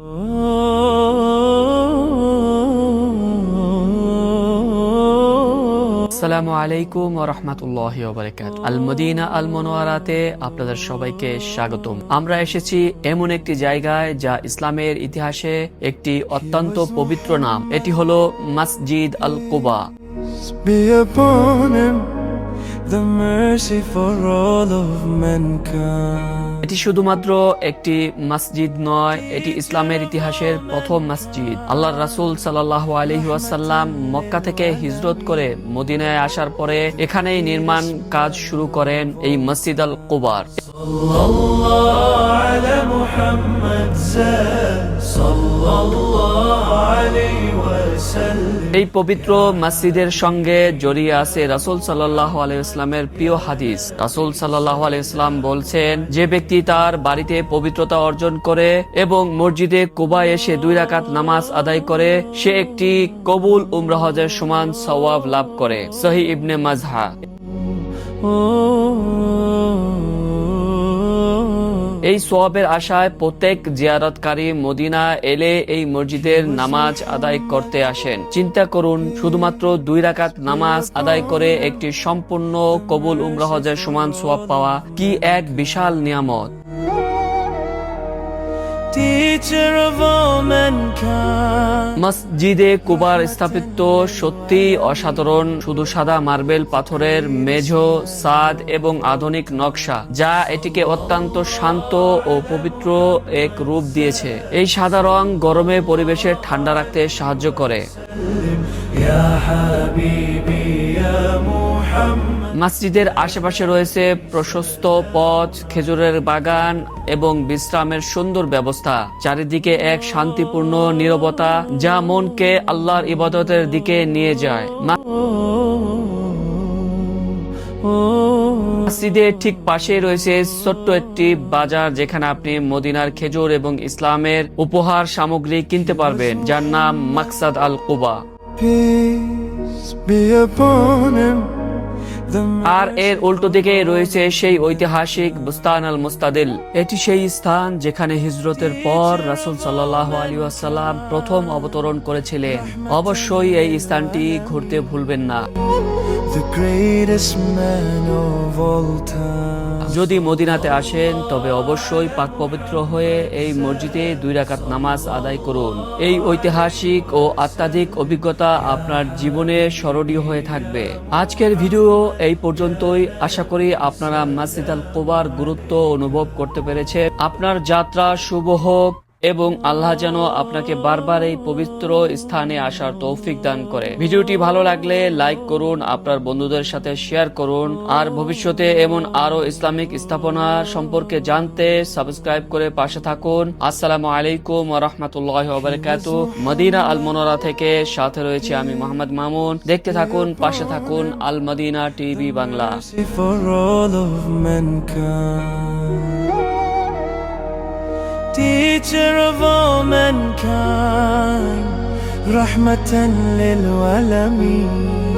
আসসালামু আলাইকুম রাহমাতুল্লাহি ওয়া বারাকাত আল মনোয়ারাতে আপনাদের সবাইকে স্বাগতম। আমরা এসেছি এমন একটি জায়গায় যা ইসলামের ইতিহাসে একটি অত্যন্ত পবিত্র নাম। এটি হলো মসজিদ আল Quba the mercy for all of mankind. এটি শুধুমাত্র একটি মসজিদ নয় এটি ইসলামের ইতিহাসের প্রথম মসজিদ আল্লাহ রাসূল সাল্লাহ আলহি ওয়াসাল্লাম মক্কা থেকে হিজরত করে মদিনায় আসার পরে এখানেই নির্মাণ কাজ শুরু করেন এই মসজিদ আল কুবার الله على محمد زاد صلى الله عليه وسلم এই পবিত্র মসজিদের সঙ্গে জড়িয়ে আছে রাসূল সাল্লাহ প্রিয় হাদিস। রাসুল সাল্লাহ আলাইসলাম বলছেন, যে ব্যক্তি তার বাড়িতে পবিত্রতা অর্জন করে এবং মসজিদে কুবা এসে দুই রাকাত নামাজ আদায় করে, সে একটি কবুল উমরাহজের সমান সওয়াব লাভ করে। সহি ইবনে মাজহা। এই সোয়াবের আশায় প্রত্যেক জিয়ারতকারী মদিনা এলে এই মসজিদের নামাজ আদায় করতে আসেন। চিন্তা করুন, শুধুমাত্র দুই রাকাত নামাজ আদায় করে একটি সম্পূর্ণ কবুল উমরাহজের সমান সোয়াব পাওয়া কি এক বিশাল নিয়ামত? মসজিদে কুবার স্থাপিত সত্যি অসাধারণ শুধু সাদা মার্বেল পাথরের মেঝো সাদ এবং আধুনিক নকশা যা এটিকে অত্যন্ত শান্ত ও পবিত্র এক রূপ দিয়েছে। এই সাদা রং গরমে পরিবেশে ঠান্ডা রাখতে সাহায্য করে। মসজিদের আশেপাশে রয়েছে প্রশস্ত পথ, খেজুরের বাগান এবং বিশ্রামের সুন্দর ব্যবস্থা। চারিদিকে এক শান্তিপূর্ণ নিরবতা যা মনকে আল্লাহর ইবাদতের দিকে নিয়ে যায়। মসজিদের ঠিক পাশে রয়েছে ছোট্ট একটি বাজার যেখানে আপনি মদিনার খেজুর এবং ইসলামের উপহার সামগ্রী কিনতে পারবেন, যার নাম মাকসাদ আল Quba Peace be upon him. আর এর উল্টো দিকে রয়েছে সেই ঐতিহাসিক বুস্তান আল মুস্তাদিল। এটি সেই স্থান যেখানে হিজরতের পর রাসুল সাল্লাহ আলী আসসালাম প্রথম অবতরণ করেছিলেন। অবশ্যই এই স্থানটি ঘুরতে ভুলবেন না। The greatest man of all time. যদি মদিনাতে আসেন, তবে অবশ্যই পাক পবিত্র হয়ে এই মসজিদে দুই রাকাত নামাজ আদায় করুন। এই ঐতিহাসিক ও আত্মাধিক অভিজ্ঞতা আপনার জীবনে স্মরণীয় হয়ে থাকবে। আজকের ভিডিও এই পর্যন্তই। আশা করি আপনারা মাসিদ আল কোবার গুরুত্ব অনুভব করতে পেরেছে আপনার যাত্রা শুভ হোক। এবং আল্লাহ যেন আপনাকে বারবার এই পবিত্র স্থানে আসার তৌফিক দান করে। ভিডিওটি ভালো লাগলে লাইক করুন, আপনার বন্ধুদের সাথে শেয়ার করুন, আর ভবিষ্যতে এমন আরও ইসলামিক স্থাপনা সম্পর্কে জানতে সাবস্ক্রাইব করে পাশে থাকুন। আসসালামু আলাইকুম রাহমাতুল্লাহি ওয়া মদিনা আল মনোরা থেকে সাথে রয়েছে আমি মোহাম্মদ মামুন। দেখতে থাকুন, পাশে থাকুন Al Madina TV Bangla. teacher of all mankind, رحمة للعالمين